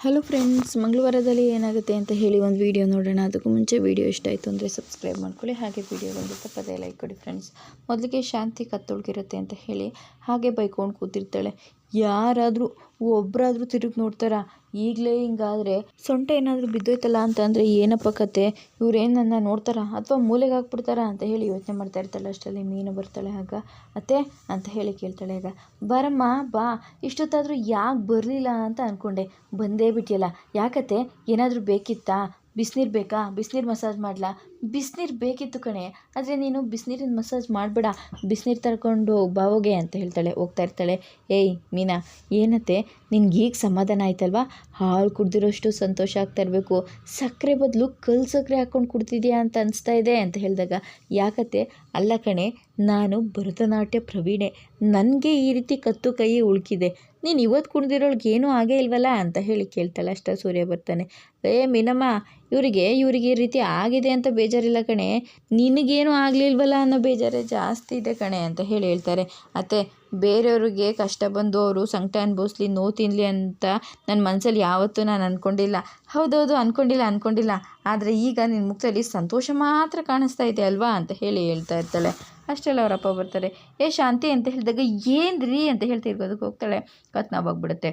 Hello friends ಮಂಗಳವಾರದಲ್ಲಿ ಏನಾಗುತ್ತೆ ಅಂತ ಹೇಳಿ ಒಂದು ವಿಡಿಯೋ ನೋಡೋಣ. ಅದಕ್ಕೂ ಮುಂಚೆ ವಿಡಿಯೋ ಇಷ್ಟ ಆಯಿತು ಅಂದರೆ ಸಬ್ಸ್ಕ್ರೈಬ್ ಮಾಡ್ಕೊಳ್ಳಿ. ಹಾಗೆ ವಿಡಿಯೋ ಒಂದು ತಪ್ಪದೇ ಲೈಕ್ ಕೊಡಿ ಫ್ರೆಂಡ್ಸ್ ಮೊದಲಿಗೆ ಶಾಂತಿ ಕತ್ತೊಳಗಿರುತ್ತೆ ಅಂತ ಹೇಳಿ ಹಾಗೆ ಬೈಕೊಂಡು ಕೂತಿರ್ತಾಳೆ. ಯಾರಾದರೂ ಒಬ್ಬರಾದ್ರೂ ತಿರುಗಿ ನೋಡ್ತಾರಾ? ಈಗಲೇ ಹಿಂಗಾದರೆ ಸೊಂಟ ಏನಾದರೂ ಬಿದ್ದೋಯ್ತಲ್ಲ ಅಂತಂದರೆ ಏನಪ್ಪ ಕತೆ? ಇವ್ರೇನು ನನ್ನ ನೋಡ್ತಾರಾ? ಅಥವಾ ಮೂಲೆಗೆ ಹಾಕ್ಬಿಡ್ತಾರ ಅಂತ ಹೇಳಿ ಯೋಚನೆ ಮಾಡ್ತಾ ಇರ್ತಾಳೆ ಅಷ್ಟರಲ್ಲಿ ಮೀನು ಬರ್ತಾಳೆ ಆಗ. ಅತ್ತೆ ಅಂತ ಹೇಳಿ ಕೇಳ್ತಾಳೆ ಆಗ. ಬರಮ್ಮ, ಬಾ. ಇಷ್ಟೊತ್ತಾದರೂ ಯಾಕೆ ಬರಲಿಲ್ಲ ಅಂತ ಅಂದ್ಕೊಂಡೆ ಬಂದೇ ಬಿಟ್ಟಿಯಲ್ಲ ಯಾಕತ್ತೆ? ಏನಾದರೂ ಬೇಕಿತ್ತಾ? ಬಿಸಿನೀರು ಬೇಕಾ? ಬಿಸಿನೀರು ಮಸಾಜ್ ಮಾಡಲಾ? ಬಿಸಿನೀರು ಬೇಕಿತ್ತು ಕಣೆ. ಆದರೆ ನೀನು ಬಿಸಿನೀರಿನ ಮಸಾಜ್ ಮಾಡಬೇಡ. ಬಿಸಿನೀರು ತರ್ಕೊಂಡು ಬಾವೋಗೆ ಅಂತ ಹೇಳ್ತಾಳೆ, ಹೋಗ್ತಾ ಇರ್ತಾಳೆ. ಏಯ್ ಮೀನಾ, ಏನತ್ತೆ? ನಿನ್ಗೆ ಈಗ ಸಮಾಧಾನ ಆಯ್ತಲ್ವಾ? ಹಾಲು ಕುಡ್ದಿರೋಷ್ಟು ಸಂತೋಷ ಆಗ್ತಾ ಇರಬೇಕು. ಸಕ್ಕರೆ ಬದಲು ಕಲ್ಲು ಸಕ್ಕರೆ ಹಾಕ್ಕೊಂಡು ಕುಡ್ತಿದ್ಯಾ ಅಂತ ಅನಿಸ್ತಾ ಇದೆ ಅಂತ ಹೇಳಿದಾಗ, ಯಾಕತ್ತೆ? ಅಲ್ಲ ಕಣೆ, ನಾನು ಭರತನಾಟ್ಯ ಪ್ರವೀಣೆ. ನನಗೆ ಈ ರೀತಿ ಕತ್ತು ಕೈ ಉಳ್ಕಿದೆ. ನೀನು ಇವತ್ತು ಕುಡ್ದಿರೋಳ್ಗೆ ಏನೂ ಆಗೇ ಇಲ್ವಲ್ಲ ಅಂತ ಹೇಳಿ ಕೇಳ್ತಾಳೆ ಅಷ್ಟ ಸೂರ್ಯ ಬರ್ತಾನೆ. ಏ ಮೀನಮ್ಮ, ಇವರಿಗೆ ಇವರಿಗೆ ಈ ರೀತಿ ಆಗಿದೆ ಅಂತ ಬೇಜಾರಿಲ್ಲ ಕಣೆ. ನಿನಗೇನು ಆಗಲಿಲ್ವಲ್ಲ ಅನ್ನೋ ಬೇಜಾರೇ ಜಾಸ್ತಿ ಇದೆ ಕಣೆ ಅಂತ ಹೇಳಿ ಹೇಳ್ತಾರೆ. ಅತ್ತೆ, ಬೇರೆಯವ್ರಿಗೆ ಕಷ್ಟ ಬಂದು ಅವರು ಸಂಕಟ ಅನುಭವಿಸ್ಲಿ, ನೋವು ತಿನ್ನಲಿ ಅಂತ ನನ್ನ ಮನಸ್ಸಲ್ಲಿ ಯಾವತ್ತೂ ನಾನು ಅಂದ್ಕೊಂಡಿಲ್ಲ ಹೌದೌದು ಅಂದ್ಕೊಂಡಿಲ್ಲ ಅಂದ್ಕೊಂಡಿಲ್ಲ ಆದರೆ ಈಗ ನಿನ್ನ ಮುಖದಲ್ಲಿ ಸಂತೋಷ ಮಾತ್ರ ಕಾಣಿಸ್ತಾ ಇದೆ ಅಲ್ವಾ ಅಂತ ಹೇಳಿ ಹೇಳ್ತಾ ಇರ್ತಾಳೆ. ಅಷ್ಟೆಲ್ಲ ಅವರಪ್ಪ ಬರ್ತಾರೆ. ಏ, ಶಾಂತಿ ಅಂತ ಹೇಳಿದಾಗ ಏನ್ರಿ ಅಂತ ಹೇಳ್ತಾ ಇರ್ಬೋದಕ್ಕೆ ಹೋಗ್ತಾಳೆ. ಕತ್ ನೋವಾಗ್ಬಿಡುತ್ತೆ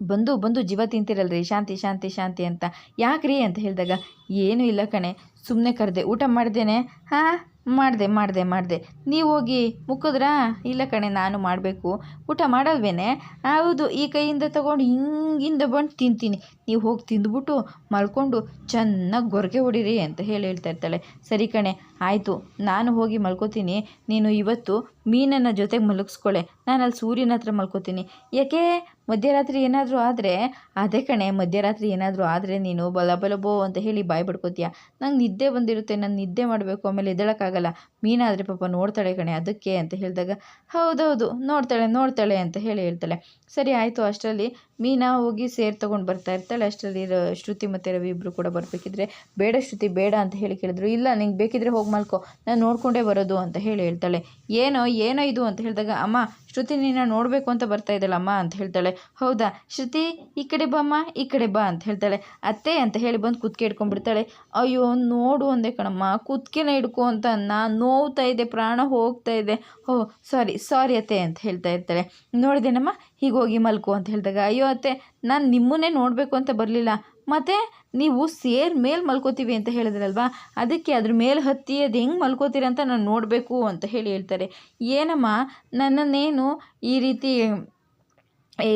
ಬಂದು ಬಂದು ಜೀವ ತಿಂತಿರಲ್ರಿ. ಶಾಂತಿ ಶಾಂತಿ ಶಾಂತಿ ಅಂತ. ಯಾಕ್ರಿ ಅಂತ ಹೇಳಿದಾಗ, ಏನೂ ಇಲ್ಲ ಕಣೆ. ಸುಮ್ಮನೆ ಕರೆದೆ, ಊಟ ಮಾಡ್ದೇನೆ? ಹಾಂ, ಮಾಡಿದೆ ಮಾಡಿದೆ ಮಾಡಿದೆ. ನೀವು ಹೋಗಿ ಮುಕ್ಕಿದ್ರಾ? ಇಲ್ಲ ಕಣೆ, ನಾನು ಮಾಡಬೇಕು. ಊಟ ಮಾಡಲ್ವೇನೆ? ಹೌದು, ಈ ಕೈಯಿಂದ ತಗೊಂಡು ಹಿಂಗಿಂದ ಬಂದು ತಿಂತೀನಿ. ನೀವು ಹೋಗಿ ತಿಂದ್ಬಿಟ್ಟು ಮಲ್ಕೊಂಡು ಚೆನ್ನಾಗಿ ಗೊರಗೆ ಹೊಡಿರಿ ಅಂತ ಹೇಳಿ ಹೇಳ್ತಾ ಇರ್ತಾಳೆ. ಸರಿ ಕಣೆ, ಆಯಿತು. ನಾನು ಹೋಗಿ ಮಲ್ಕೋತೀನಿ. ನೀನು ಇವತ್ತು ಮೀನನ್ನು ಜೊತೆಗೆ ಮಲಗಿಸ್ಕೊಳ್ಳೆ ನಾನು ಅಲ್ಲಿ ಸೂರ್ಯನ ಹತ್ರ ಮಲ್ಕೋತೀನಿ. ಯಾಕೆ? ಮಧ್ಯರಾತ್ರಿ ಏನಾದರೂ ಆದರೆ, ಅದೇ ಕಣೆ, ಮಧ್ಯರಾತ್ರಿ ಏನಾದರೂ ಆದರೆ ನೀನು ಬಲ ಬಲಬೋ ಅಂತ ಹೇಳಿ ಬಾಯಿ ಬಿಡ್ಕೋತೀಯ. ನಂಗೆ ನಿದ್ದೆ ಬಂದಿರುತ್ತೆ, ನಾನು ನಿದ್ದೆ ಮಾಡಬೇಕು, ಆಮೇಲೆ ಎದ್ದೇಳೋಕ್ಕಾಗಲ್ಲ. ಮೀನಾದರೆ ಪಾಪ ನೋಡ್ತಾಳೆ ಕಣೆ, ಅದಕ್ಕೆ ಅಂತ ಹೇಳಿದಾಗ, ಹೌದೌದು, ನೋಡ್ತಾಳೆ ನೋಡ್ತಾಳೆ ಅಂತ ಹೇಳಿ ಹೇಳ್ತಾಳೆ. ಸರಿ, ಆಯಿತು, ಅಷ್ಟರಲ್ಲಿ ಮೀನಾ ಹೋಗಿ ಸೇರ್ ತೊಗೊಂಡು ಬರ್ತಾ ಇರ್ತಾಳೆ. ಅಷ್ಟರಲ್ಲಿ ಶ್ರುತಿ ಮತ್ತು ರವಿ ಇಬ್ಬರು ಕೂಡ ಬರಬೇಕಿದ್ರೆ, ಬೇಡ ಶ್ರುತಿ, ಬೇಡ ಅಂತ ಹೇಳಿ ಕೇಳಿದ್ರು. ಇಲ್ಲ, ನಿಂಗೆ ಬೇಕಿದ್ರೆ ಹೋಗಿ ಮಲ್ಕೋ, ನಾನು ನೋಡಿಕೊಂಡೇ ಬರೋದು ಅಂತ ಹೇಳಿ ಹೇಳ್ತಾಳೆ. ಏನೋ ಏನೋ ಇದು ಅಂತ ಹೇಳಿದಾಗ, ಅಮ್ಮ, ಶ್ರುತಿ ನಿನ್ನ ನೋಡಬೇಕು ಅಂತ ಬರ್ತಾ ಇದ್ದಾಳಮ್ಮ ಅಂತ ಹೇಳ್ತಾಳೆ. ಹೌದಾ? ಶ್ರುತಿ, ಈ ಕಡೆ ಬಮ್ಮ ಈ ಕಡೆ ಬಾ ಅಂತ ಹೇಳ್ತಾಳೆ. ಅತ್ತೆ ಅಂತ ಹೇಳಿ ಬಂದು ಕುತ್ತಿಗೆ ಹಿಡ್ಕೊಂಡ್ಬಿಡ್ತಾಳೆ ಅಯ್ಯೋ, ನೋಡು ಅಂದೆ ಕಣಮ್ಮ, ಕುತ್ತಿಗೆನ ಹಿಡ್ಕೊ ಅಂತ ನಾನು ನೋವ್ತಾ ಇದೆ ಪ್ರಾಣ ಹೋಗ್ತಾ ಇದೆ. ಹೋ ಸಾರಿ ಸಾರಿ ಅತ್ತೆ ಅಂತ ಹೇಳ್ತಾ ಇರ್ತಾಳೆ. ನೋಡಿದೆನಮ್ಮ? ಹೀಗೋಗಿ ಹೋಗಿ ಮಲ್ಕೋ ಅಂತ ಹೇಳಿದಾಗ, ಅಯ್ಯೋ ಅತ್ತೆ, ನಾನು ನಿಮ್ಮನ್ನೇ ನೋಡಬೇಕು ಅಂತ ಬರಲಿಲ್ಲ. ಮತ್ತು ನೀವು ಸೇರ್ ಮೇಲೆ ಮಲ್ಕೋತೀವಿ ಅಂತ ಹೇಳಿದ್ರಲ್ವಾ? ಅದಕ್ಕೆ ಅದ್ರ ಮೇಲೆ ಹತ್ತಿ ಅದು ಹೆಂಗೆ ಮಲ್ಕೋತೀರ ಅಂತ ನಾನು ನೋಡಬೇಕು ಅಂತ ಹೇಳಿ ಹೇಳ್ತಾರೆ. ಏನಮ್ಮ, ನನ್ನನ್ನೇನು ಈ ರೀತಿ ಈ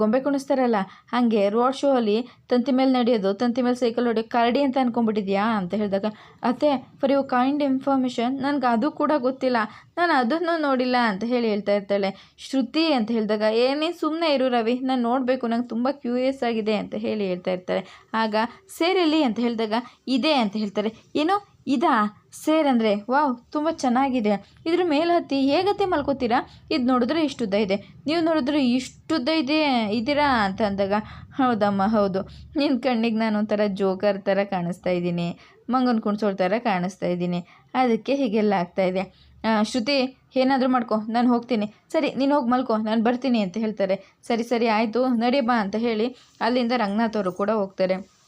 ಗೊಂಬೆ ಕುಣಿಸ್ತಾರಲ್ಲ, ಹಾಗೆ ರೋಡ್ ಶೋ ಅಲ್ಲಿ ತಂತಿ ಮೇಲೆ ನಡೆಯೋದು, ತಂತಿ ಮೇಲೆ ಸೈಕಲ್ ಹೊಡೆಯೋ ಕರಡಿ ಅಂತ ಅನ್ಕೊಂಡ್ಬಿಟ್ಟಿದ್ಯಾ ಅಂತ ಹೇಳಿದಾಗ, ಅತ್ತೆ ಫಾರ್ ಯು ಕೈಂಡ್ ಇನ್ಫಾರ್ಮೇಷನ್ ನನಗೆ ಅದು ಕೂಡ ಗೊತ್ತಿಲ್ಲ, ನಾನು ಅದನ್ನು ನೋಡಿಲ್ಲ ಅಂತ ಹೇಳಿ ಹೇಳ್ತಾ ಇರ್ತಾಳೆ. ಶ್ರುತಿ ಅಂತ ಹೇಳಿದಾಗ ಏನೇ ಸುಮ್ಮನೆ ಇರು ರವಿ, ನಾನು ನೋಡಬೇಕು, ನಂಗೆ ತುಂಬ ಕ್ಯೂರಿಯಸ್ ಆಗಿದೆ ಅಂತ ಹೇಳಿ ಹೇಳ್ತಾ ಇರ್ತಾರೆ ಆಗ ಸೇರಿಲಿ ಅಂತ ಹೇಳಿದಾಗ, ಇದೆ ಅಂತ ಹೇಳ್ತಾರೆ. ಏನು, ಇದಾ? ಸೇರ್ ಅಂದರೆ ವಾವ್ ತುಂಬ ಚೆನ್ನಾಗಿದೆ. ಇದ್ರ ಮೇಲೆ ಹತ್ತಿ ಹೇಗತ್ತೆ ಮಲ್ಕೋತೀರಾ? ಇದು ನೋಡಿದ್ರೆ ಇಷ್ಟುದ್ದ ಇದೆ. ನೀವು ನೋಡಿದ್ರೆ ಇಷ್ಟುದ್ದ ಇದೆ ಇದ್ದೀರಾ ಅಂತ ಅಂದಾಗ ಹೌದಮ್ಮ ಹೌದು. ನಿನ್ನ ಕಣ್ಣಿಗೆ ನಾನು ಒಂಥರ ಜೋಕರ್ ಥರ ಕಾಣಿಸ್ತಾ ಇದ್ದೀನಿ. ಮಂಗನ ಕುಣ್ಸೋಳ್ ಥರ ಕಾಣಿಸ್ತಾ ಇದ್ದೀನಿ. ಅದಕ್ಕೆ ಹೀಗೆಲ್ಲ ಆಗ್ತಾ ಇದೆ. ಆ, ಶ್ರುತಿ ಏನಾದರೂ ಮಾಡ್ಕೊ ನಾನು ಹೋಗ್ತೀನಿ. ಸರಿ ನೀನು ಹೋಗಿ ಮಲ್ಕೋ ನಾನು ಬರ್ತೀನಿ ಅಂತ ಹೇಳ್ತಾರೆ. ಸರಿ ಸರಿ ಆಯಿತು ನಡಿ ಬಾ ಅಂತ ಹೇಳಿ ಅಲ್ಲಿಂದ ರಂಗನಾಥ್ ಅವರು ಕೂಡ ಹೋಗ್ತಾರೆ.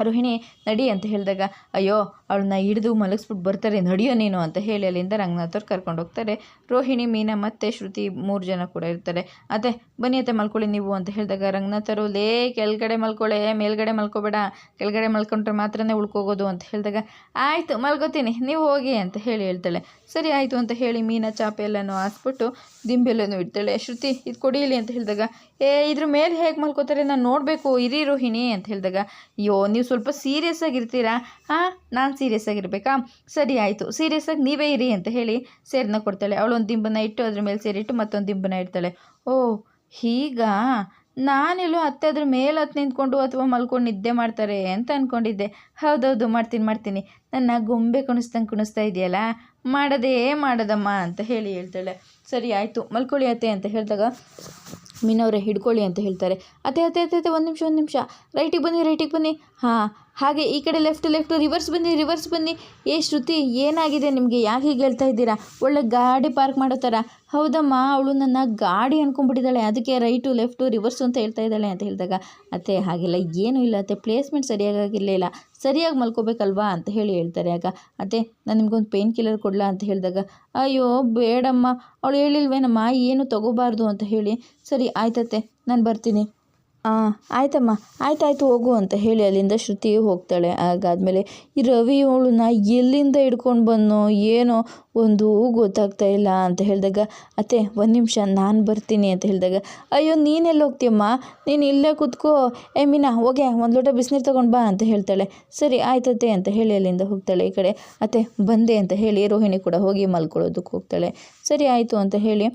ರೋಹಿಣಿ, ನಡಿ ಅಂತ ಹೇಳಿದಾಗ, ಅಯ್ಯೋ, ಅವಳನ್ನ ಹಿಡಿದು ಮಲಗಿಸ್ಬಿಟ್ಟು ಬರ್ತಾರೆ, ನಡಿಯೋ ನೀನು? ಅಂತ ಹೇಳಿ ಅಲ್ಲಿಂದ ರಂಗನಾಥ್ ಅವ್ರು ಕರ್ಕೊಂಡು ಹೋಗ್ತಾರೆ. ರೋಹಿಣಿ, ಮೀನಾ ಮತ್ತು ಶ್ರುತಿ ಮೂರು ಜನ ಕೂಡ ಇರ್ತಾರೆ. ಅತ್ತೆ ಬನ್ನಿ ಅತ್ತೆ ಮಲ್ಕೊಳ್ಳಿ ನೀವು, ಅಂತ ಹೇಳಿದಾಗ ರಂಗನಾಥರು ಲೇ, ಕೆಳಗಡೆ ಮಲ್ಕೊಳ್ಳೆ, ಮೇಲ್ಗಡೆ ಮಲ್ಕೋಬೇಡ, ಕೆಳಗಡೆ ಮಲ್ಕೊಂಡ್ರೆ ಮಾತ್ರನೇ ಉಳ್ಕೋಗೋದು, ಅಂತ ಹೇಳಿದಾಗ, ಆಯಿತು ಮಲ್ಕೋತೀನಿ ನೀವು ಹೋಗಿ, ಅಂತ ಹೇಳಿ ಹೇಳ್ತಾಳೆ. ಸರಿ ಆಯಿತು, ಅಂತ ಹೇಳಿ ಮೀನಾ ಚಾಪೆ ಎಲ್ಲನೂ ಹಾಸ್ಬಿಟ್ಟು ದಿಂಬೆಲ್ಲನೂ ಇಡ್ತಾಳೆ. ಶ್ರುತಿ, ಇದು ಕೊಡೀಲಿ ಅಂತ ಹೇಳಿದಾಗ, ಏ, ಇದ್ರ ಮೇಲೆ ಹೇಗೆ ಮಲ್ಕೋತಾರೆ? ನಾನು ನೋಡಬೇಕು, ಇರಿ ರೋಹಿಣಿ, ಅಂತ ಹೇಳಿದಾಗ, ಅಯ್ಯೋ, ನೀವು ಸ್ವಲ್ಪ ಸೀರಿಯಸ್ ಆಗಿರ್ತೀರಾ? ಹಾಂ, ನಾನು ಸೀರಿಯಸ್ ಆಗಿರಬೇಕಾ? ಸರಿ ಆಯಿತು. ಸೀರಿಯಸ್ ಆಗಿ ನೀವೇ ಇರಿ ಅಂತ ಹೇಳಿ ಸೇರನ್ನ ಕೊಡ್ತಾಳೆ. ಅವಳು ಒಂದು ದಿಂಬನ ಇಟ್ಟು ಅದ್ರ ಮೇಲೆ ಸೇರಿಟ್ಟು ಮತ್ತೊಂದು ದಿಂಬನ ಇಡ್ತಾಳೆ. ಓ, ಹೀಗ? ನಾನೆಲ್ಲೋ ಅತ್ತೆ ಅದ್ರ ಮೇಲೆ ಹತ್ತು ನಿಂತ್ಕೊಂಡು ಅಥವಾ ಮಲ್ಕೊಂಡು ನಿದ್ದೆ ಮಾಡ್ತಾರೆ ಅಂತ ಅಂದ್ಕೊಂಡಿದ್ದೆ ಹೌದೌದು, ಮಾಡ್ತೀನಿ ಮಾಡ್ತೀನಿ. ನನ್ನ ಗೊಂಬೆ ಕುಣಿಸ್ದಂಗೆ ಕುಣಿಸ್ತಾ ಇದೆಯಲ್ಲ? ಮಾಡೋದೇ, ಮಾಡೋದಮ್ಮ ಅಂತ ಹೇಳಿ ಹೇಳ್ತಾಳೆ. ಸರಿ ಆಯಿತು, ಮಲ್ಕೊಳ್ಳಿ ಅತ್ತೆ ಅಂತ ಹೇಳಿದಾಗ ಮೀನವ್ರೆ ಹಿಡ್ಕೊಳ್ಳಿ ಅಂತ ಹೇಳ್ತಾರೆ. ಅತ್ತೆ ಅತ್ತೆ ಅತ್ತೆ ಅತ್ತೆ, ಒಂದು ನಿಮಿಷ ಒಂದು ನಿಮಿಷ. ರೈಟಿಗೆ ಬನ್ನಿ ರೈಟಿಗೆ ಬನ್ನಿ. ಹಾಂ, ಹಾಗೆ ಈ ಕಡೆ ಲೆಫ್ಟ್ ಲೆಫ್ಟ್ ರಿವರ್ಸ್ ಬನ್ನಿ ರಿವರ್ಸ್ ಬನ್ನಿ. ಏ ಶ್ರುತಿ, ಏನಾಗಿದೆ ನಿಮಗೆ? ಯಾಕೆ ಹೀಗೆ ಹೇಳ್ತಾ ಇದ್ದೀರಾ? ಒಳ್ಳೆ ಗಾಡಿ ಪಾರ್ಕ್ ಮಾಡೋ ಥರ. ಹೌದಮ್ಮ, ಅವಳು ನನ್ನ ಗಾಡಿ ಅನ್ಕೊಂಡ್ಬಿಟ್ಟಿದ್ದಾಳೆ. ಅದಕ್ಕೆ ರೈಟು ಲೆಫ್ಟು ರಿವರ್ಸು ಅಂತ ಹೇಳ್ತಾ ಇದ್ದಾಳೆ ಅಂತ ಹೇಳಿದಾಗ, ಅತ್ತೆ, ಹಾಗೆಲ್ಲ ಏನೂ ಇಲ್ಲ ಅತ್ತೆ. ಪ್ಲೇಸ್ಮೆಂಟ್ ಸರಿಯಾಗಿರಲಿಲ್ಲ ಸರಿಯಾಗಿ ಮಲ್ಕೋಬೇಕಲ್ವಾ? ಅಂತ ಹೇಳಿ ಹೇಳ್ತಾರೆ. ಆಗ, ಅತ್ತೆ, ನಾನು ನಿಮ್ಗೊಂದು ಪೇನ್ ಕಿಲ್ಲರ್ ಕೊಡಲಾ? ಅಂತ ಹೇಳಿದಾಗ, ಅಯ್ಯೋ, ಬೇಡಮ್ಮ. ಅವಳು ಹೇಳಿಲ್ವೇನಮ್ಮ? ಏನು ತಗೋಬಾರ್ದು? ಅಂತ ಹೇಳಿ, ಸರಿ ಆಯ್ತತ್ತೆ. ನಾನು ಬರ್ತೀನಿ. ಆಯ್ತಮ್ಮ. ಆಯ್ತಾಯ್ತು ಹೋಗು ಅಂತ ಹೇಳಿ ಅಲ್ಲಿಂದ ಶ್ರುತಿ ಹೋಗ್ತಾಳೆ. ಹಾಗಾದ್ಮೇಲೆ ಈ ರವಿ ಅವಳನ್ನ ಎಲ್ಲಿಂದ ಹಿಡ್ಕೊಂಡು ಬಂದನೋ ಏನೋ ಒಂದು ಗೊತ್ತಾಗ್ತಾ ಇಲ್ಲ ಅಂತ ಹೇಳಿದಾಗ, ಅತ್ತೆ, ಒಂದು ನಿಮಿಷ, ನಾನು ಬರ್ತೀನಿ ಅಂತ ಹೇಳಿದಾಗ, ಅಯ್ಯೋ ನೀನೆಲ್ಲಿ ಹೋಗ್ತೀಯಮ್ಮ? ನೀನು ಇಲ್ಲೇ ಕೂತ್ಕೋ. ಏ, ಮೀನಾ, ಹೋಗೆ, ಒಂದು ಲೋಟ ಬಿಸಿನೀರು ತೊಗೊಂಡು ಬಾ ಅಂತ ಹೇಳ್ತಾಳೆ. ಸರಿ ಆಯ್ತತ್ತೆ ಅಂತ ಹೇಳಿ ಅಲ್ಲಿಂದ ಹೋಗ್ತಾಳೆ. ಈ ಕಡೆ, ಅತ್ತೆ, ಬಂದೆ ಅಂತ ಹೇಳಿ ರೋಹಿಣಿ ಕೂಡ ಹೋಗಿ ಮಲ್ಕೊಳ್ಳೋದಕ್ಕೆ ಹೋಗ್ತಾಳೆ. ಸರಿ, ಆಯಿತು ಅಂತ ಹೇಳಿ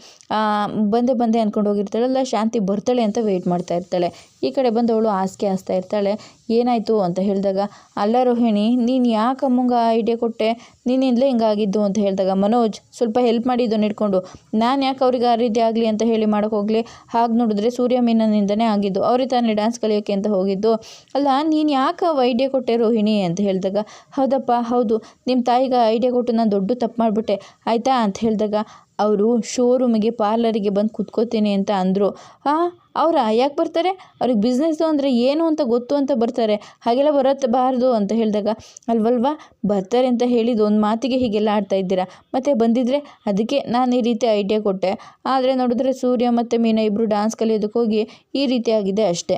ಬಂದೆ ಬಂದೆ ಅಂದ್ಕೊಂಡು ಹೋಗಿರ್ತಾಳಲ್ಲ, ಶಾಂತಿ ಬರ್ತಾಳೆ ಅಂತ ವೆಯ್ಟ್ ಮಾಡ್ತಾ ಇರ್ತಾಳೆ. ಈ ಕಡೆ ಬಂದು ಅವಳು ಹಾಸಿಗೆ ಹಾಸ್ತಾ ಇರ್ತಾಳೆ. ಏನಾಯಿತು ಅಂತ ಹೇಳಿದಾಗ, ಅಲ್ಲ ರೋಹಿಣಿ, ನೀನು ಯಾಕೆ ಅಮ್ಮಂಗ ಐಡಿಯಾ ಕೊಟ್ಟೆ? ನಿನ್ನಿಂದಲೇ ಹಿಂಗಾಗಿದ್ದು ಅಂತ ಹೇಳಿದಾಗ, ಮನೋಜ್, ಸ್ವಲ್ಪ ಹೆಲ್ಪ್ ಮಾಡಿ ಇದನ್ನು ಇಟ್ಕೊಂಡು ನಾನು ಯಾಕೆ ಅವ್ರಿಗೆ ಆ ರೀತಿ ಆಗಲಿ ಅಂತ ಹೇಳಿ ಮಾಡೋಕೆ ಹೋಗಲಿ? ಹಾಗೆ ನೋಡಿದ್ರೆ ಸೂರ್ಯ ಮೀನನಿಂದನೇ ಆಗಿದ್ದು ಅವ್ರಿಗೆ ತಾನೇ ಡ್ಯಾನ್ಸ್ ಕಲಿಯೋಕ್ಕೆ ಅಂತ ಹೋಗಿದ್ದು. ಅಲ್ಲ, ನೀನು ಯಾಕೆ ಐಡಿಯಾ ಕೊಟ್ಟೆ ರೋಹಿಣಿ? ಅಂತ ಹೇಳಿದಾಗ, ಹೌದಪ್ಪ, ಹೌದು. ನಿಮ್ಮ ತಾಯಿಗೆ ಐಡಿಯಾ ಕೊಟ್ಟು ನಾನು ದೊಡ್ಡ ತಪ್ಪು ಮಾಡಿಬಿಟ್ಟೆ. ಆಯಿತಾ? ಅಂತ ಹೇಳಿದಾಗ, ಅವರು ಶೋರೂಮಿಗೆ ಪಾರ್ಲರಿಗೆ ಬಂದು ಕುತ್ಕೋತೀನಿ ಅಂತ ಅಂದರು. ಹಾಂ ಅವರಾ ಯಾಕೆ ಬರ್ತಾರೆ, ಅವ್ರಿಗೆ ಬಿಸ್ನೆಸ್ಸು ಅಂದರೆ ಏನು ಅಂತ ಗೊತ್ತು ಅಂತ ಬರ್ತಾರೆ. ಹಾಗೆಲ್ಲ ಬರತ್ತಬಾರ್ದು ಅಂತ ಹೇಳಿದಾಗ, ಅಲ್ವಲ್ವಾ, ಬರ್ತಾರೆ ಅಂತ ಹೇಳಿದ್ದು ಒಂದು ಮಾತಿಗೆ ಹೀಗೆಲ್ಲ ಆಡ್ತಾ ಇದ್ದೀರಾ? ಮತ್ತೆ ಬಂದಿದ್ದರೆ ಅದಕ್ಕೆ ನಾನು ಈ ರೀತಿ ಐಡಿಯಾ ಕೊಟ್ಟೆ. ಆದರೆ ನೋಡಿದ್ರೆ ಸೂರ್ಯ ಮತ್ತು ಮೀನಾ ಇಬ್ಬರು ಡ್ಯಾನ್ಸ್ ಕಲಿಯೋದಕ್ಕೆ ಹೋಗಿ ಈ ರೀತಿ ಆಗಿದೆ ಅಷ್ಟೇ.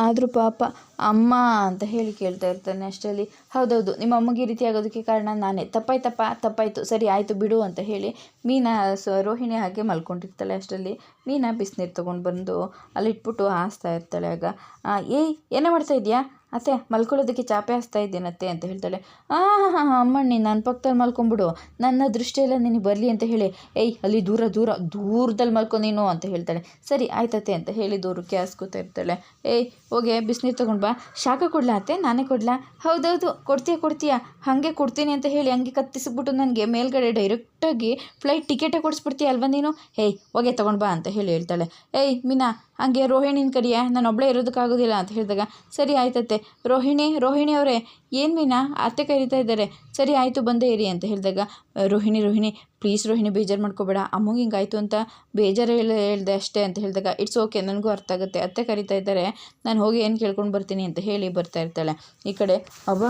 ಆದರೂ ಪಾಪ ಅಮ್ಮ ಅಂತ ಹೇಳಿ ಕೇಳ್ತಾ ಇರ್ತಾನೆ ಅಷ್ಟರಲ್ಲಿ. ಹೌದೌದು, ನಿಮ್ಮ ಅಮ್ಮಗೆ ಈ ರೀತಿ ಆಗೋದಕ್ಕೆ ಕಾರಣ ನಾನೇ. ತಪ್ಪಾಯ್ತಪ್ಪ, ತಪ್ಪಾಯಿತು, ಸರಿ ಆಯಿತು ಬಿಡು ಅಂತ ಹೇಳಿ ಮೀನಾ ಸ ರೋಹಿಣಿ ಹಾಗೆ ಮಲ್ಕೊಂಡಿರ್ತಾಳೆ ಅಷ್ಟರಲ್ಲಿ. ಮೀನಾ ಬಿಸಿನೀರು ತೊಗೊಂಡು ಬಂದು ಅಲ್ಲಿಟ್ಬಿಟ್ಟು ಹಾಸ್ತಾ ಇರ್ತಾಳೆ ಆಗ. ಏಯ್, ಏನೇ ಮಾಡ್ತಾ ಇದೆಯಾ ಅತ್ತೆ, ಮಲ್ಕೊಳ್ಳೋದಕ್ಕೆ ಚಾಪೆ ಹಾಸ್ತಾ ಇದ್ದೇನತ್ತೆ ಅಂತ ಹೇಳ್ತಾಳೆ. ಹಾಂ ಹಾಂ ಅಮ್ಮಣ್ಣಿ ನನ್ನ ಪಕ್ಕದಲ್ಲಿ ಮಲ್ಕೊಂಬಿಡು ನನ್ನ ದೃಷ್ಟಿಯೆಲ್ಲ ನಿನಗೆ ಬರಲಿ ಅಂತ ಹೇಳಿ. ಏಯ್, ಅಲ್ಲಿ ದೂರ ದೂರ, ದೂರದಲ್ಲಿ ಮಲ್ಕೊ ಅಂತ ಹೇಳ್ತಾಳೆ. ಸರಿ ಆಯ್ತತ್ತೆ ಅಂತ ಹೇಳಿ ದೂರಕ್ಕೆ ಕ್ಯಾಸ್ಕೋತಾ ಇರ್ತಾಳೆ. ಏಯ್, ಹೋಗೆ, ಬಿಸಿನೀರು ತೊಗೊಂಡು ಬಾ. ಶಾಖ ಕೊಡ್ಲಾ ಅತ್ತೆ? ನಾನೇ ಕೊಡ್ಲಾ? ಹೌದೌದು, ಕೊಡ್ತೀಯ ಕೊಡ್ತೀಯ? ಹಾಗೆ ಕೊಡ್ತೀನಿ ಅಂತ ಹೇಳಿ ಹಂಗೆ ಕತ್ತಿಸ್ಬಿಟ್ಟು ನನಗೆ ಮೇಲ್ಗಡೆ ಡೈರೆಕ್ಟಾಗಿ ಫ್ಲೈಟ್ ಟಿಕೆಟೇ ಕೊಡಿಸ್ಬಿಡ್ತೀಯ ಅಲ್ವಾ ನೀನು? ಹೇಯ್ ಹೋಗೆ ತೊಗೊಂಡು ಬಾ ಅಂತ ಹೇಳಿ ಹೇಳ್ತಾಳೆ. ಏಯ್, ಮೀನಾ, ಹಾಗೆ ರೋಹಿಣಿನ ಕರಿಯ ನಾನು ಒಬ್ಬಳೇ ಇರೋದಕ್ಕಾಗೋದಿಲ್ಲ ಅಂತ ಹೇಳಿದಾಗ, ಸರಿ ಆಯ್ತತ್ತೆ. ರೋಹಿಣಿ ರೋಹಿಣಿ ಅವರೇ ಏನು ಮೀನಾ ಅತ್ತೆ ಕರೀತಾ ಇದ್ದಾರೆ. ಸರಿ, ಆಯಿತು, ಬಂದೇ ಇರಿ ಅಂತ ಹೇಳಿದಾಗ ರೋಹಿಣಿ ರೋಹಿಣಿ ಪ್ಲೀಸ್ ರೋಹಿಣಿ, ಬೇಜಾರು ಮಾಡ್ಕೋಬೇಡ. ಅಮ್ಮಂಗೆ ಹಿಂಗಾಯಿತು ಅಂತ ಬೇಜಾರು ಹೇಳಿ, ಹೇಳಿದೆ ಅಷ್ಟೇ ಅಂತ ಹೇಳಿದಾಗ ಇಟ್ಸ್ ಓಕೆ ನನಗೂ ಅರ್ಥ ಆಗುತ್ತೆ. ಅತ್ತೆ ಕರೀತಾ ಇದ್ದಾರೆ. ನಾನು ಹೋಗಿ ಏನು ಕೇಳ್ಕೊಂಡು ಬರ್ತೀನಿ ಅಂತ ಹೇಳಿ ಬರ್ತಾ ಇರ್ತಾಳೆ. ಈ ಕಡೆ ಅವ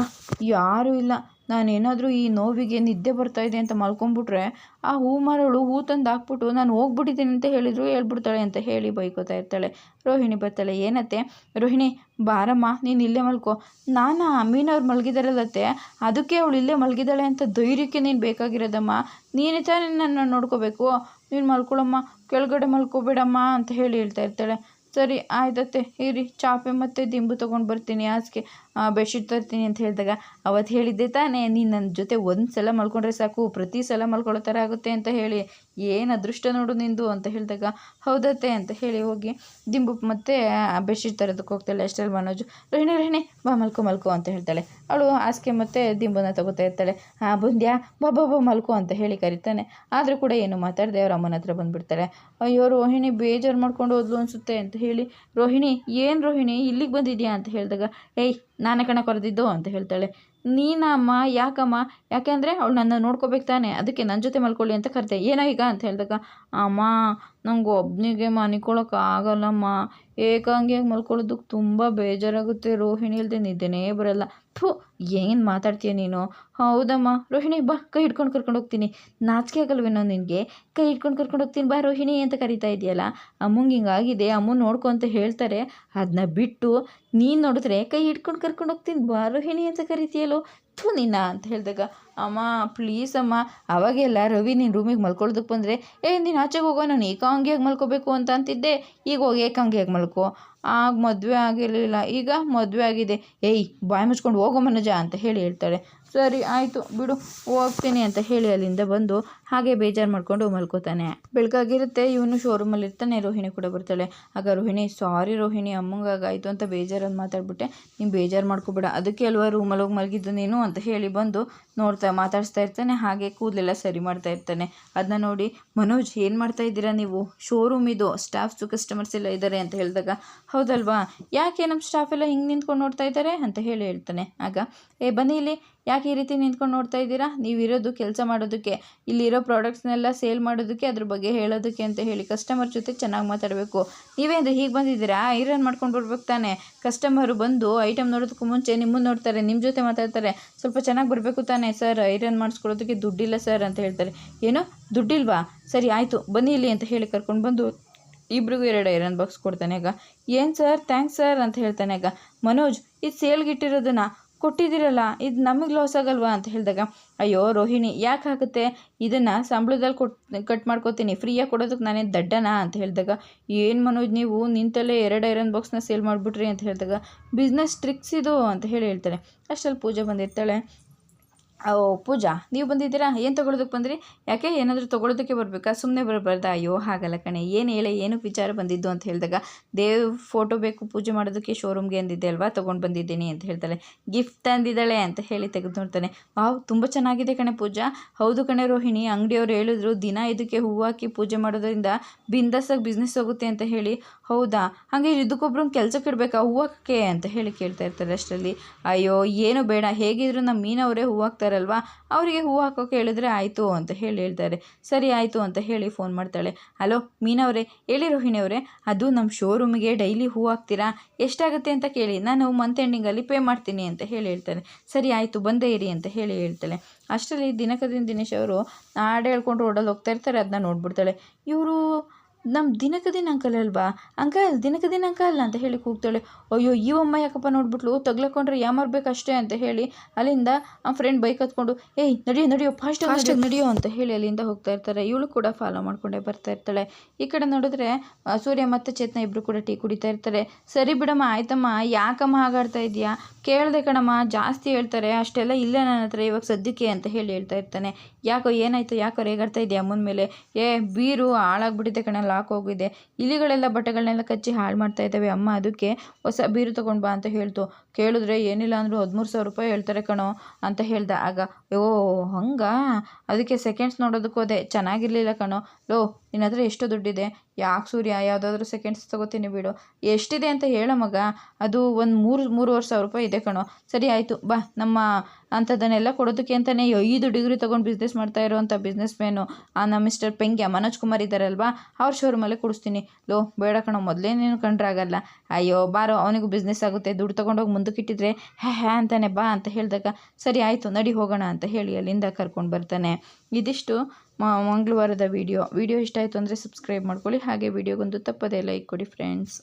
ಯಾರೂ ಇಲ್ಲ. ನಾನೇನಾದರೂ ಈ ನೋವಿಗೆ ನಿದ್ದೆ ಬರ್ತಾ ಇದೆ ಅಂತ ಮಲ್ಕೊಂಡ್ಬಿಟ್ರೆ, ಆ ಹೂ ಮರಳು, ಹೂ ತಂದು ಹಾಕ್ಬಿಟ್ಟು ನಾನು ಹೋಗ್ಬಿಟ್ಟಿದ್ದೀನಿ ಅಂತ ಹೇಳಿದ್ರು, ಹೇಳ್ಬಿಡ್ತಾಳೆ ಅಂತ ಹೇಳಿ ಬೈಕೋತಾ ಇರ್ತಾಳೆ. ರೋಹಿಣಿ ಬರ್ತಾಳೆ, ಏನತ್ತೆ? ರೋಹಿಣಿ ಬಾರಮ್ಮ, ನೀನು ಇಲ್ಲೇ ಮಲ್ಕೋ. ನಾನು ಮೀನವ್ರು ಮಲಗಿದಾರಲ್ಲತ್ತೆ. ಅದಕ್ಕೆ ಅವಳು ಇಲ್ಲೇ ಮಲಗಿದ್ದಾಳೆ ಅಂತ ಧೈರ್ಯಕ್ಕೆ ನೀನು ಬೇಕಾಗಿರೋದಮ್ಮ. ನೀನೇ ತಾನೇ ನನ್ನ ನೋಡ್ಕೋಬೇಕು. ನೀನು ಮಲ್ಕೊಳಮ್ಮ, ಕೆಳಗಡೆ ಮಲ್ಕೋಬೇಡಮ್ಮ ಅಂತ ಹೇಳಿ ಹೇಳ್ತಾ ಇರ್ತಾಳೆ. ಸರಿ, ಆಯ್ತತ್ತೆ. ಇರಿ, ಚಾಪೆ ಮತ್ತು ದಿಂಬು ತೊಗೊಂಡು ಬರ್ತೀನಿ, ಹಾಸಿಗೆ. ಬೆಡ್ಶೀಟ್ ತರ್ತೀನಿ ಅಂತ ಹೇಳಿದಾಗ ಅವತ್ತು ಹೇಳಿದ್ದೆ ತಾನೇ, ನೀನು ನನ್ನ ಜೊತೆ ಒಂದು ಸಲ ಮಲ್ಕೊಂಡ್ರೆ ಸಾಕು, ಪ್ರತಿ ಸಲ ಮಲ್ಕೊಳ್ಳೋ ಥರ ಆಗುತ್ತೆ ಅಂತ ಹೇಳಿ, ಏನು ಅದೃಷ್ಟ ನೋಡು ನಿಂದು ಅಂತ ಹೇಳಿದಾಗ, ಹೌದತ್ತೆ ಅಂತ ಹೇಳಿ ಹೋಗಿ ದಿಂಬು ಮತ್ತೆ ಬೆಡ್ಶೀಟ್ ತರೋದಕ್ಕೆ ಹೋಗ್ತಾಳೆ, ಅಷ್ಟರಲ್ಲಿ ಮನೋಜು ರೋಹಿಣಿ ರೋಹಿಣಿ ಬಾ ಮಲ್ಕೊ ಮಲ್ಕೊ ಅಂತ ಹೇಳ್ತಾಳೆ. ಅವಳು ಹಾಸಿಗೆ ಮತ್ತೆ ದಿಂಬುನ ತಗೋತಾ ಇರ್ತಾಳೆ. ಹಾಂ ಬಂದ್ಯಾ? ಬಾ ಬಾ ಬಾ, ಮಲ್ಕೊ ಅಂತ ಹೇಳಿ ಕರಿತಾನೆ. ಆದರೂ ಕೂಡ ಏನು ಮಾತಾಡದೆ ಅವ್ರ ಅಮ್ಮನ ಹತ್ರ ಬಂದುಬಿಡ್ತಾಳೆ ಅಯ್ಯೋ, ರೋಹಿಣಿ ಬೇಜಾರು ಮಾಡ್ಕೊಂಡು ಹೋದ್ಲು ಅನಿಸುತ್ತೆ ಅಂತ ಹೇಳಿ, ರೋಹಿಣಿ, ಏನು ರೋಹಿಣಿ, ಇಲ್ಲಿಗೆ ಬಂದಿದ್ಯಾ ಅಂತ ಹೇಳಿದಾಗ, ಏಯ್ ನಾನೇ ಕಣ ಕರೆದಿದ್ದು ಅಂತ ಹೇಳ್ತಾಳೆ. ನೀನಮ್ಮ, ಯಾಕಮ್ಮ? ಯಾಕೆಂದರೆ ಅವಳು ನನ್ನ ನೋಡ್ಕೋಬೇಕು ತಾನೆ. ಅದಕ್ಕೆ ನನ್ನ ಜೊತೆ ಮಲ್ಕೊಳ್ಳಿ ಅಂತ ಕರೆದೆ. ಏನೋ ಅಂತ ಹೇಳಿದಾಗ, ಅಮ್ಮ ನಂಗೆ ಒಬ್ಬನಿಗೆ ಮನಿಕೊಳಕ್ಕೆ ಆಗಲ್ಲಮ್ಮ. ಏಕಾಂಗಿಯಾಗಿ ಮಲ್ಕೊಳ್ಳೋದಕ್ಕೆ ತುಂಬ ಬೇಜಾರಾಗುತ್ತೆ. ರೋಹಿಣಿ ಇಲ್ಲದೆ ನಿದ್ದೆನೇ ಬರಲ್ಲ. ಥು, ಏನು ಮಾತಾಡ್ತೀಯ ನೀನು? ಹೌದಮ್ಮ. ರೋಹಿಣಿ, ಬಾ, ಕೈ ಹಿಡ್ಕೊಂಡು ಕರ್ಕೊಂಡು ಹೋಗ್ತೀನಿ. ನಾಚಿಕೆ ಆಗಲ್ವೇನೋ ನಿನಗೆ? ಕೈ ಹಿಡ್ಕೊಂಡು ಕರ್ಕೊಂಡು ಹೋಗ್ತೀನಿ. ಬಾ, ರೋಹಿಣಿ ಅಂತ ಕರಿತಾ ಇದೆಯಲ್ಲ? ಅಮ್ಮಂಗೆ ಹಿಂಗಾಗಿದೆ. ಅಮ್ಮ ನೋಡ್ಕೊ ಅಂತ ಹೇಳ್ತಾರೆ. ಅದನ್ನ ಬಿಟ್ಟು ನೀನು ನೋಡಿದ್ರೆ ಕೈ ಹಿಡ್ಕೊಂಡು ಕರ್ಕೊಂಡು ಹೋಗ್ತೀನಿ. ಬಾ, ರೋಹಿಣಿ ಅಂತ ಕರಿತೀಯಲ್ಲೋ? ಥು ನಿನ್ನ ಅಂತ ಹೇಳಿದಾಗ, ಅಮ್ಮ ಪ್ಲೀಸ್ ಅಮ್ಮ, ಅವಾಗೆಲ್ಲ ರವಿ ನೀನು ರೂಮಿಗೆ ಮಲ್ಕೊಳ್ಳೋದಕ್ಕೆ ಬಂದರೆ, ಏ, ನೀನು ಆಚೆಗೆ ಹೋಗೋ, ನಾನು ಏಕಾಂಗಿಯಾಗಿ ಮಲ್ಕೋಬೇಕು ಅಂತ ಅಂತಿದ್ದೆ, ಈಗ ಹೋಗಿ ಏಕಾಂಗಿಯಾಗಿ ಮಲ್ಕೋ. ಆಗ ಮದುವೆ ಆಗಿರಲಿಲ್ಲ, ಈಗ ಮದುವೆ ಆಗಿದೆ, ಏಯ್, ಬಾಯಿ ಮುಚ್ಕೊಂಡು ಹೋಗೋ ಮನೋಜ, ಅಂತ ಹೇಳಿ ಹೇಳ್ತಾಳೆ ಸರಿ, ಆಯಿತು. ಬಿಡು, ಹೋಗ್ತೀನಿ ಅಂತ ಹೇಳಿ ಅಲ್ಲಿಂದ ಬಂದು ಹಾಗೆ ಬೇಜಾರು ಮಾಡ್ಕೊಂಡು ಮಲ್ಕೋತಾನೆ. ಬೆಳಗಾಗಿರುತ್ತೆ, ಇವನು ಶೋರೂಮಲ್ಲಿ ಇರ್ತಾನೆ ರೋಹಿಣಿ ಕೂಡ ಬರ್ತಾಳೆ. ಆಗ ರೋಹಿಣಿ, ಸಾರಿ ರೋಹಿಣಿ ಅಮ್ಮಂಗಾಗಾಯಿತು ಅಂತ ಬೇಜಾರಲ್ಲಿ ಮಾತಾಡ್ಬಿಟ್ಟೆ. ನೀನು ಬೇಜಾರು ಮಾಡ್ಕೋಬೇಡ. ಅದಕ್ಕೆ ಅಲ್ವಾ ರೂಮಲ್ಲಿ ಹೋಗಿ ಮಲಗಿದ್ದು ನೀನು? ಅಂತ ಹೇಳಿ ಬಂದು ನೋಡ್ತಾ ಮಾತಾಡಿಸ್ತಾ ಇರ್ತಾನೆ. ಹಾಗೆ ಕೂದಲೆಲ್ಲ ಸರಿ ಮಾಡ್ತಾ ಇರ್ತಾನೆ. ಅದನ್ನ ನೋಡಿ, ಮನೋಜ್, ಏನು ಮಾಡ್ತಾ ಇದ್ದೀರಾ ನೀವು? ಶೋರೂಮ್ ಇದು. ಸ್ಟಾಫ್ಸು, ಕಸ್ಟಮರ್ಸ್ ಎಲ್ಲ ಇದ್ದಾರೆ ಅಂತ ಹೇಳಿದಾಗ, ಹೌದಲ್ವಾ? ಯಾಕೆ ನಮ್ಮ ಸ್ಟಾಫ್ ಎಲ್ಲ ಹಿಂಗೆ ನಿಂತ್ಕೊಂಡು ನೋಡ್ತಾ ಇದ್ದಾರೆ ಅಂತ ಹೇಳಿ ಹೇಳ್ತಾನೆ. ಆಗ, ಏ, ಬನ್ನಿ ಇಲ್ಲಿ. ಯಾಕೆ ಈ ರೀತಿ ನಿಂತ್ಕೊಂಡು ನೋಡ್ತಾ ಇದ್ದೀರಾ? ನೀವಿರೋದು ಕೆಲಸ ಮಾಡೋದಕ್ಕೆ, ಇಲ್ಲಿರೋ ಪ್ರಾಡಕ್ಟ್ಸ್ನೆಲ್ಲ ಸೇಲ್ ಮಾಡೋದಕ್ಕೆ, ಅದ್ರ ಬಗ್ಗೆ ಹೇಳೋದಕ್ಕೆ ಅಂತ ಹೇಳಿ ಕಸ್ಟಮರ್ ಜೊತೆ ಚೆನ್ನಾಗಿ ಮಾತಾಡಬೇಕು. ನೀವೇನು ಹೀಗೆ ಬಂದಿದ್ದೀರಾ? ಐರನ್ ಮಾಡ್ಕೊಂಡು ಬರ್ಬೇಕು ತಾನೆ. ಕಸ್ಟಮರು ಬಂದು ಐಟಮ್ ನೋಡೋದಕ್ಕೂ ಮುಂಚೆ ನಿಮ್ಮನ್ನು ನೋಡ್ತಾರೆ ನಿಮ್ಮ ಜೊತೆ ಮಾತಾಡ್ತಾರೆ. ಸ್ವಲ್ಪ ಚೆನ್ನಾಗಿ ಬರಬೇಕು ತಾನೆ. ಸರ್, ಐರನ್ ಮಾಡಿಸ್ಕೊಳ್ಳೋದಕ್ಕೆ ದುಡ್ಡಿಲ್ಲ ಸರ್ ಅಂತ ಹೇಳ್ತಾರೆ. ಏನು? ದುಡ್ಡಿಲ್ವಾ? ಸರಿ, ಆಯಿತು. ಬನ್ನಿ ಇಲ್ಲಿ ಅಂತ ಹೇಳಿ ಕರ್ಕೊಂಡು ಬಂದು ಇಬ್ರಿಗೂ ಎರಡು ಐರನ್ ಬಾಕ್ಸ್ ಕೊಡ್ತಾನೆ. ಆಗ, ಏನು ಸರ್? ಥ್ಯಾಂಕ್ಸ್ ಸರ್ ಅಂತ ಹೇಳ್ತಾನೆ. ಆಗ, ಮನೋಜ್ ಇದು ಸೇಲ್ಗಿಟ್ಟಿರೋದನ್ನ ಕೊಟ್ಟಿದ್ದೀರಲ್ಲ, ಇದು ನಮಗೆ ಲಾಸ್ ಆಗಲ್ವಾ ಅಂತ ಹೇಳಿದಾಗ, ಅಯ್ಯೋ ರೋಹಿಣಿ, ಯಾಕೆ ಆಗುತ್ತೆ ಇದನ್ನು ಸಂಬಳದಲ್ಲಿ ಕೊಟ್ ಕಟ್ ಮಾಡ್ಕೋತೀನಿ, ಫ್ರೀಯಾಗಿ ಕೊಡೋದಕ್ಕೆ ನಾನೇ ದಡ್ಡನಾ? ಅಂತ ಹೇಳಿದಾಗ, ಏನು ಮನೋಜ್, ನೀವು ನಿಂತಲ್ಲೇ ಎರಡು ಐರನ್ ಬಾಕ್ಸ್ನ ಸೇಲ್ ಮಾಡಿಬಿಟ್ರಿ ಅಂತ ಹೇಳಿದಾಗ ಬಿಸ್ನೆಸ್ ಟ್ರಿಕ್ಸ್ ಇದು ಅಂತ ಹೇಳಿ ಹೇಳ್ತಾರೆ ಅಷ್ಟರಲ್ಲಿ ಪೂಜೆ ಬಂದಿರ್ತಾಳೆ. ಪೂಜಾ, ನೀವು ಬಂದಿದ್ದೀರಾ? ಏನು ತೊಗೊಳೋದಕ್ಕೆ ಬಂದ್ರಿ? ಯಾಕೆ ಏನಾದರೂ ತೊಗೊಳೋದಕ್ಕೆ ಬರಬೇಕಾ? ಸುಮ್ಮನೆ ಬರಬಾರ್ದ? ಅಯ್ಯೋ, ಹಾಗಲ್ಲ ಕಣೆ. ಏನು ಹೇಳಿ, ಏನು ವಿಚಾರ ಬಂದಿದ್ದು ಅಂತ ಹೇಳಿದಾಗ, ದೇವ್ ಫೋಟೋ ಬೇಕು, ಪೂಜೆ ಮಾಡೋದಕ್ಕೆ ಶೋರೂಮ್ಗೆ ಅಂದಿದ್ದೆ ಅಲ್ವಾ? ತೊಗೊಂಡು ಬಂದಿದ್ದೀನಿ ಅಂತ ಹೇಳ್ತಾಳೆ. ಗಿಫ್ಟ್ ತಂದಿದ್ದಾಳೆ ಅಂತ ಹೇಳಿ ತೆಗೆದು ನೋಡ್ತಾನೆ. ವಾವ್, ತುಂಬ ಚೆನ್ನಾಗಿದೆ ಕಣೆ ಪೂಜಾ. ಹೌದು ಕಣೆ ರೋಹಿಣಿ, ಅಂಗಡಿಯವ್ರು ಹೇಳಿದ್ರು, ದಿನ ಇದಕ್ಕೆ ಹೂವು ಹಾಕಿ ಪೂಜೆ ಮಾಡೋದ್ರಿಂದ ಬಿಂದಾಸಾಗಿ ಬಿಸ್ನೆಸ್ ಹೋಗುತ್ತೆ ಅಂತ ಹೇಳಿ. ಹೌದಾ? ಹಾಗೆ ಇದಕ್ಕೊಬ್ರು ಕೆಲಸಕ್ಕೆ ಇಡಬೇಕಾ? ಹೂವಕ್ಕೆ ಅಂತ ಹೇಳಿ ಕೇಳ್ತಾ ಇರ್ತಾರೆ ಅಷ್ಟರಲ್ಲಿ. ಅಯ್ಯೋ, ಏನು ಬೇಡ. ಹೇಗಿದ್ರು ನಮ್ಮ ಮೀನವರೇ ಹೂವು ಹಾಕ್ತಾರಲ್ವಾ ಅವರಿಗೆ ಹೂವು ಹಾಕೋಕೆ ಹೇಳಿದ್ರೆ ಆಯಿತು ಅಂತ ಹೇಳಿ ಹೇಳ್ತಾರೆ. ಸರಿ ಆಯಿತು ಅಂತ ಹೇಳಿ ಫೋನ್ ಮಾಡ್ತಾಳೆ. ಹಲೋ, ಮೀನವರೇ, ಹೇಳಿ ರೋಹಿಣಿ ಅವರೇ ಅದು ನಮ್ಮ ಶೋರೂಮಿಗೆ ಡೈಲಿ ಹೂವು ಹಾಕ್ತೀರಾ? ಎಷ್ಟಾಗುತ್ತೆ ಅಂತ ಕೇಳಿ. ನಾನು ಮಂತ್ ಎಂಡಿಂಗಲ್ಲಿ ಪೇ ಮಾಡ್ತೀನಿ ಅಂತ ಹೇಳಿ ಹೇಳ್ತಾರೆ. ಸರಿ ಆಯಿತು, ಬಂದೇ ಇರಿ ಅಂತ ಹೇಳಿ ಹೇಳ್ತಾಳೆ. ಅಷ್ಟರಲ್ಲಿ ದಿನಕದಿನ ದಿನೇಶ್ ಅವರು ಹಾಡು ಹೇಳ್ಕೊಂಡು ರೋಡಲ್ಲಿ ಹೋಗ್ತಾ ಇರ್ತಾರೆ ಅದನ್ನ ನೋಡ್ಬಿಡ್ತಾಳೆ. ಇವರು ನಮ್ಮ ದಿನಕ ಅಂಕಲ್ ಅಲ್ವಾ? ಅಂಕಲ್ ದಿನಾಂಕ ಅಲ್ಲ ಅಂತ ಹೇಳಿ ಕೂಗ್ತಾಳೆ. ಅಯ್ಯೋ ಈ ಅಮ್ಮ ಯಾಕಪ್ಪ ನೋಡ್ಬಿಟ್ಲು? ತಗ್ಲಕೊಂಡ್ರೆ ಯಾಮಾರ್ಬೇಕು ಅಷ್ಟೇ ಅಂತ ಹೇಳಿ ಅಲ್ಲಿಂದ ಆ ಫ್ರೆಂಡ್ ಬೈಕ್ ಹತ್ಕೊಂಡು ಏಯ್ ನಡಿಯೋ ನಡಿಯೋ ಫಾಸ್ಟ್ ಫಾಸ್ಟಾಗಿ ನಡಿಯೋ. ಅಂತ ಹೇಳಿ ಅಲ್ಲಿಂದ ಹೋಗ್ತಾ ಇರ್ತಾರೆ. ಇವಳು ಕೂಡ ಫಾಲೋ ಮಾಡ್ಕೊಂಡೇ ಬರ್ತಾ ಇರ್ತಾಳೆ. ಈ ಕಡೆ ನೋಡಿದ್ರೆ ಸೂರ್ಯ ಮತ್ತು ಚೇತನ ಇಬ್ಬರು ಕೂಡ ಟೀ ಕುಡಿತಾ ಇರ್ತಾರೆ. ಸರಿ ಬಿಡಮ್ಮ ಆಯ್ತಮ್ಮ ಯಾಕಮ್ಮ ಹಾಗಾಡ್ತಾ ಇದೆಯಾ? ಕೇಳಿದೆ ಕಣಮ್ಮ ಜಾಸ್ತಿ ಹೇಳ್ತಾರೆ. ಅಷ್ಟೆಲ್ಲ ಇಲ್ಲ ನನ್ನ ಹತ್ರ ಇವಾಗ ಸದ್ಯಕ್ಕೆ ಅಂತ ಹೇಳಿ ಹೇಳ್ತಾ ಇರ್ತಾನೆ. ಯಾಕೋ ಏನಾಯಿತು? ಯಾಕೋ ರೇಗಾಡ್ತಾ ಇದೆಯಾ ಅಮ್ಮನ ಮೇಲೆ? ಏ, ಬೀರು ಹಾಳಾಗ್ಬಿಟ್ಟಿದೆ ಕಣ ಲಾಕ್ ಹೋಗಿದೆ. ಇಲಿಗಳೆಲ್ಲ ಬಟ್ಟೆಗಳನ್ನೆಲ್ಲ ಕಚ್ಚಿ ಹಾಳು ಮಾಡ್ತಾ ಇದ್ದಾವೆ. ಅಮ್ಮ, ಅದಕ್ಕೆ ಹೊಸ ಬೀರು ತೊಗೊಂಡು ಬಾ ಅಂತ ಹೇಳ್ತು. ಕೇಳಿದ್ರೆ, ಏನಿಲ್ಲ ಅಂದರೂ ಹದಿಮೂರು ಸಾವಿರ ರೂಪಾಯಿ ಹೇಳ್ತಾರೆ ಕಣೋ ಅಂತ ಹೇಳ್ದೆ. ಆಗ, ಓ, ಹಂಗಾ? ಅದಕ್ಕೆ ಸೆಕೆಂಡ್ಸ್ ನೋಡೋದಕ್ಕೆ ಹೋದೆ ಚೆನ್ನಾಗಿರಲಿಲ್ಲ ಕಣೋ. ಲೋ ನಿನ್ನ ಹತ್ರ ಎಷ್ಟು ದುಡ್ಡಿದೆ? ಯಾಕೆ ಸೂರ್ಯ? ಯಾವುದಾದ್ರೂ ಸೆಕೆಂಡ್ಸ್ ತೊಗೋತೀನಿ ಬಿಡು. ಎಷ್ಟಿದೆ ಅಂತ ಹೇಳೋ ಮಗ. ಅದು ಒಂದು ಮೂರು, ಮೂರುವರೆ ಸಾವಿರ ರೂಪಾಯಿ ಇದೆ ಕಣೋ. ಸರಿ, ಆಯಿತು. ಬಾ, ನಮ್ಮ ಅಂಥದ್ದನ್ನೆಲ್ಲ ಕೊಡೋದಕ್ಕೆ ಅಂತಲೇ ಐದು ಡಿಗ್ರಿ ತೊಗೊಂಡು ಬಿಸ್ನೆಸ್ ಮಾಡ್ತಾ ಇರೋವಂಥ ಬಿಸ್ನೆಸ್ ಮ್ಯಾನು ನಮ್ಮ ಮಿಸ್ಟರ್ ಪೆಂಗ್ಯ ಮನೋಜ್ ಕುಮಾರ್ ಇದ್ದಾರಲ್ವಾ? ಅವ್ರ ಶೋರೂಮಲ್ಲೇ ಕೊಡಿಸ್ತೀನಿ. ಲೋ, ಬೇಡ ಕಣೋ, ಮೊದಲೇ ನೀನು ಕಂಡ್ರೆ ಆಗಲ್ಲ ಅಯ್ಯೋ, ಬಾರೋ, ಅವನಿಗೂ ಬಿಸ್ನೆಸ್ ಆಗುತ್ತೆ. ದುಡ್ಡು ತೊಗೊಂಡೋಗಿ ಮುಂದಕ್ಕೆ ಇಟ್ಟಿದ್ರೆ ಹ್ಯಾ ಹ್ಯಾ ಅಂತಾನೆ ಬಾ ಅಂತ ಹೇಳಿದಾಗ, ಸರಿ, ಆಯಿತು, ನಡಿ ಹೋಗೋಣ ಅಂತ ಹೇಳಿ ಅಲ್ಲಿಂದ ಕರ್ಕೊಂಡು ಬರ್ತಾನೆ. ಇದಿಷ್ಟು. ಮಂಗಳವಾರದ ವಿಡಿಯೋ. ವಿಡಿಯೋ ಇಷ್ಟ ಆಯಿತು ಅಂದರೆ ಸಬ್ಸ್ಕ್ರೈಬ್ ಮಾಡ್ಕೊಳ್ಳಿ. ಹಾಗೆ ವಿಡಿಯೋಗೊಂದು ತಪ್ಪದೇ ಲೈಕ್ ಕೊಡಿ ಫ್ರೆಂಡ್ಸ್